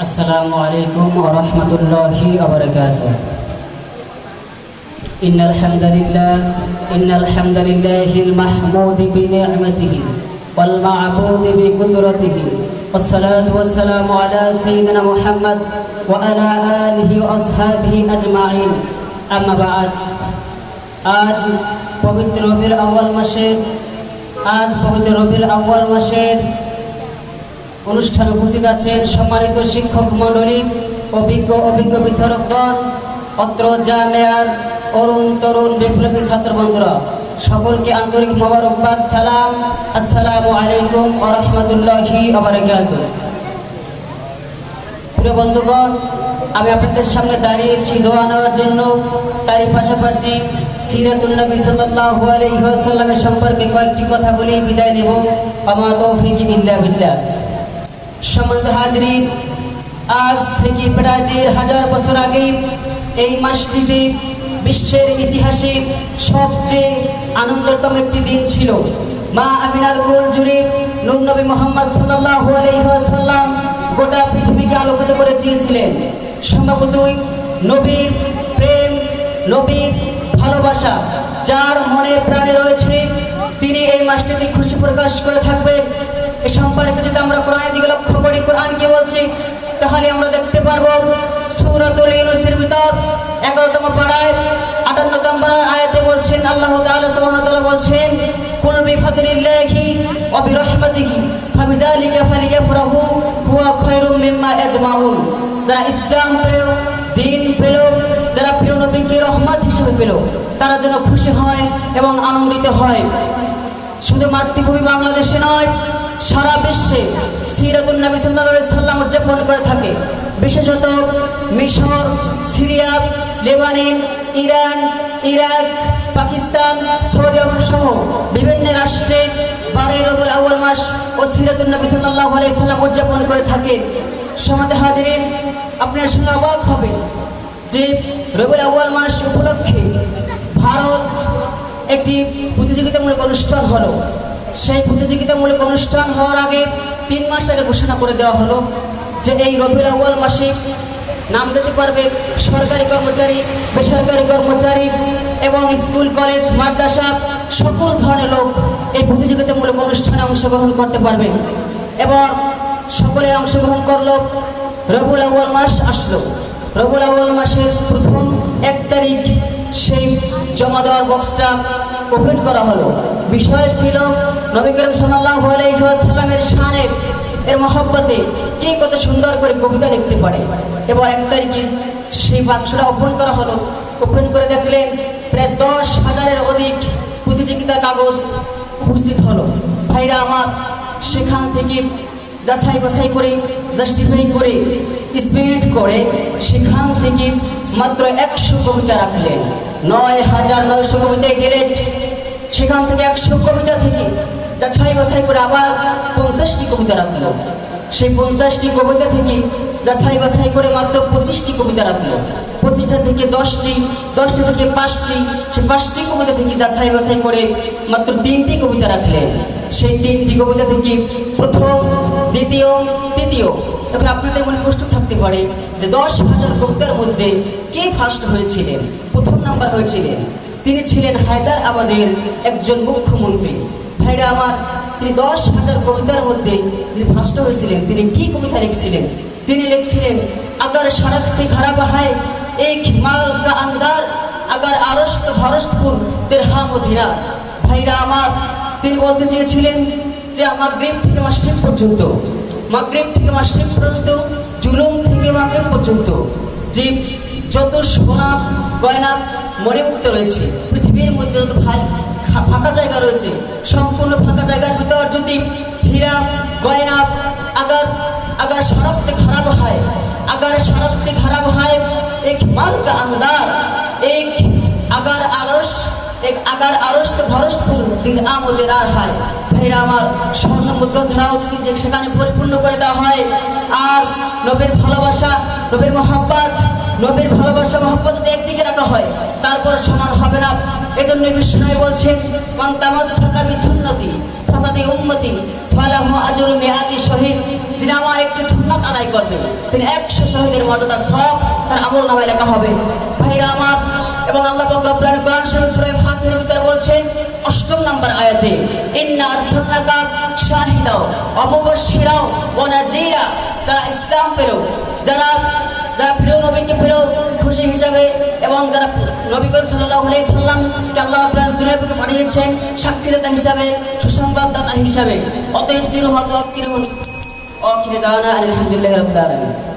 السلام عليكم ورحمة الله وبركاته إن الحمد لله إن الحمد لله المحمود بنعمته والمعبود بقدرته والصلاة والسلام على سيدنا محمد وعلى آله وأصحابه أجمعين أما بعد আজ পবিত্র রবির আউ্বাল মাসের আজ পবিত্র রবির আউ্বাল মাসের অনুষ্ঠানে উপস্থিত আছেন সম্মানিত শিক্ষক মণ্ডলী, অভিজ্ঞ অভিজ্ঞ বিচারকগণ অত্র জামেয়ার অরুণ তরুণ বিপ্লবী ছাত্র বন্ধুরা। সকলকে আন্তরিক মোবারকবাদ, সালাম। আসসালামু আলাইকুম ওয়া রাহমাতুল্লাহি প্রিয় বন্ধুগণ, আমি আপনাদের সামনে দাঁড়িয়েছি দোয়া নেওয়ার জন্য। তারই পাশাপাশি সিরাতুল্নবী সাল্লাল্লাহু আলাইহি ওয়াসাল্লামের সম্পর্কে কয়েকটি কথা বলে বিদায় নেব। আমা তৌফিক ইল্লা সম্মানিত হাজরিন আজ থেকে প্রায় দেড় হাজার বছর আগে এই মাসটিতে বিশ্বের ইতিহাসে সবচেয়ে আনন্দতম একটি দিন ছিল। মা আমিনার কোল জুড়ে নূর নবী মোহাম্মদ সাল্লাল্লাহু আলাইহি গোটা পৃথিবীকে আলোকিত করে চেয়েছিলেন। সম্ভবতই নবীর প্রেম, নবীর ভালোবাসা যার মনে প্রাণে রয়েছে, তিনি এই মাসটিতে খুশি প্রকাশ করে থাকবেন। এ সম্পর্কে যদি আমরা কোরআনের দিকে লক্ষ্য করি, কোরআন কি বলছে? তাহলে আমরা দেখতে পারব সূরাতুল ইউনূসের ভিতর 11তম পাড়ায় 58 নম্বর আয়াতে বলছেন, আল্লাহ তাআলা সুবহানাহু তাআলা বলছেন, কুল বিফাদলিল্লাহি ওয়া বিরহমাতিহি ফাবিযালিকা ফালিয়াফরাহু হুয়া খায়রুম মিম্মা ইয়াজমাউন। যারা ইসলাম পেল দিন পেল যারা প্রিয় নবীকে রহমত হিসেবে পেল, তারা যেন খুশি হয় এবং আনন্দিত হয়। শুধু মাতৃভূমি বাংলাদেশে নয় সারা বিশ্বে সিরাতুল নবী আলাইহি সাল্লাম উদযাপন করে থাকে। বিশেষত মিশর, Syria, Lebanon, Iran, Iraq, Pakistan, Saudi আরব সহ বিভিন্ন রাষ্ট্রে বারোই রবিউল আউয়াল মাস ও সিরাতুল নবী সাল্লাল্লাহু আলাইহি সাল্লাম উদযাপন করে থাকে সমাজে হাজিরিন, আপনার শুনে অবাক হবেন যে রবিউল আউয়াল মাস উপলক্ষে ভারত একটি প্রতিযোগিতামূলক অনুষ্ঠান হলো। সেই প্রতিযোগিতামূলক অনুষ্ঠান হওয়ার আগে তিন মাস আগে ঘোষণা করে দেওয়া হলো যে এই রবিউল আউয়াল মাসে নাম দিতে পারবে সরকারি কর্মচারী, বেসরকারি কর্মচারী এবং স্কুল, কলেজ, মাদ্রাসা, সকল ধরনের লোক এই প্রতিযোগিতামূলক অনুষ্ঠানে অংশগ্রহণ করতে পারবে এবং সকলে অংশগ্রহণ করল। রবিউল আউয়াল মাস আসলো। রবিউল আউয়াল মাসের প্রথম এক তারিখ সেই জমা দেওয়ার বক্সটা ওপেন করা হলো। বিষয় ছিল নবী করিম সাল্লাল্লাহু আলাইহি ওয়াসাল্লামের শানে এর মহব্বতে কে কত সুন্দর করে কবিতা লিখতে পারে। এবার এক তারিখে সেই বাক্সটা ওপেন করা হলো। ওপেন করে দেখলেন প্রায় দশ হাজারের অধিক প্রতিযোগিতার কাগজ উপস্থিত হলো। ভাইরা আমার, সেখান থেকে যাচাই বাছাই করে জাস্টিফাই করে স্পিরিট করে, সেখান থেকে মাত্র একশো কবিতা রাখলেন। নয় হাজার নয়শো কবিতায় গেলেন। সেখান থেকে একশো কবিতা থেকে যাচাই বাছাই করে আবার পঞ্চাশটি কবিতা রাখল। সেই পঞ্চাশটি কবিতা থেকে যাচাই বাছাই করে মাত্র পঁচিশটি কবিতা রাখল। পঁচিশটা থেকে দশটি, দশটা থেকে পাঁচটি, সেই পাঁচটি কবিতা থেকে যাচাই বাছাই করে মাত্র তিনটি কবিতা রাখলেন। সেই তিনটি কবিতা থেকে প্রথম, দ্বিতীয়, তৃতীয়। এখন আপনাদের মনে প্রশ্ন থাকতে পারে যে দশ হাজার কবিতার মধ্যে কে ফার্স্ট হয়েছিলেন? প্রথম নাম্বার হয়েছিলেন। তিনি ছিলেন হায়দার আবাদের একজন মুখ্যমন্ত্রী। ভাইরা আমার, তিনি দশ হাজার কবিতার মধ্যে যিনি ফার্স্ট হয়েছিলেন, তিনি কি কবিতা লিখছিলেন? তিনি লিখছিলেন, আগার সারকতে খারাপ হয় এক মাল আন্দার আগার আরস্ত ভরস্তপুর তেরহাম দিনা ভাইরা আমার তিনি বলতে চেয়েছিলেন যে, আমার গ্রেপ থেকে মাসিম পর্যন্ত মাগরেব থেকে মাসিম পর্যন্ত, জুলুম থেকে মাগরেব পর্যন্ত যে যত সোনা গয়না মণিমুক্ত রয়েছে, পৃথিবীর মধ্যে যত ফাঁকা জায়গা রয়েছে, সম্পূর্ণ ফাঁকা জায়গার ভিতর যদি হীরা, গয়না, আগার আগার শরফতে খারাপ হয়, আগার শরফতে খারাপ হয়, এক মাল আন্দার এক আগার এক আগার আরস্ত ভরসপুর দিন আমদের আর হয়। ভাইরা আমার, স্বর্ণ মুদ্রা ধরাও যে সেখানে পরিপূর্ণ করে দেওয়া হয়। আর নবীর ভালোবাসা, নবীর মহাব্বাত, নবীর ভালোবাসা, মহব্বত একদিকে রাখা হয়, তারপর সমান হবে না। এজন্য বিষ্ণু বলছেন, মান তামাসসাকা বিসুন্নতি, ফাসাদি উম্মতি, ফালাহু আজরু মিআতি শহীদ। যিনি আমার একটি সুন্নত আদায় করবে তিনি একশো শহীদের মর্যাদার সব তার আমল নামায় লেখা হবে। ভাইরা আমার এবং আল্লাহ রব্বুল কোরআন শরীফ সূরা ফাতিহার ভিতরে বলছেন, অষ্টম নাম্বার আয়াতে, ইন্না আরসালনাকা শাহিদাও নাযীরা যারা ইসলাম পেল, যারা যারা প্রিয় নবীকে প্রিয় খুশি হিসাবে এবং যারা নবী করিম আলাইহি সাল্লামকে আল্লাহ আপনার দুনিয়ার বুকে পাঠিয়েছেন, সাক্ষীদাতা হিসাবে, সুসংবাদদাতা হিসাবে। অতএব জিরু হত অকিরুন দাওয়ানা আলহামদুলিল্লাহি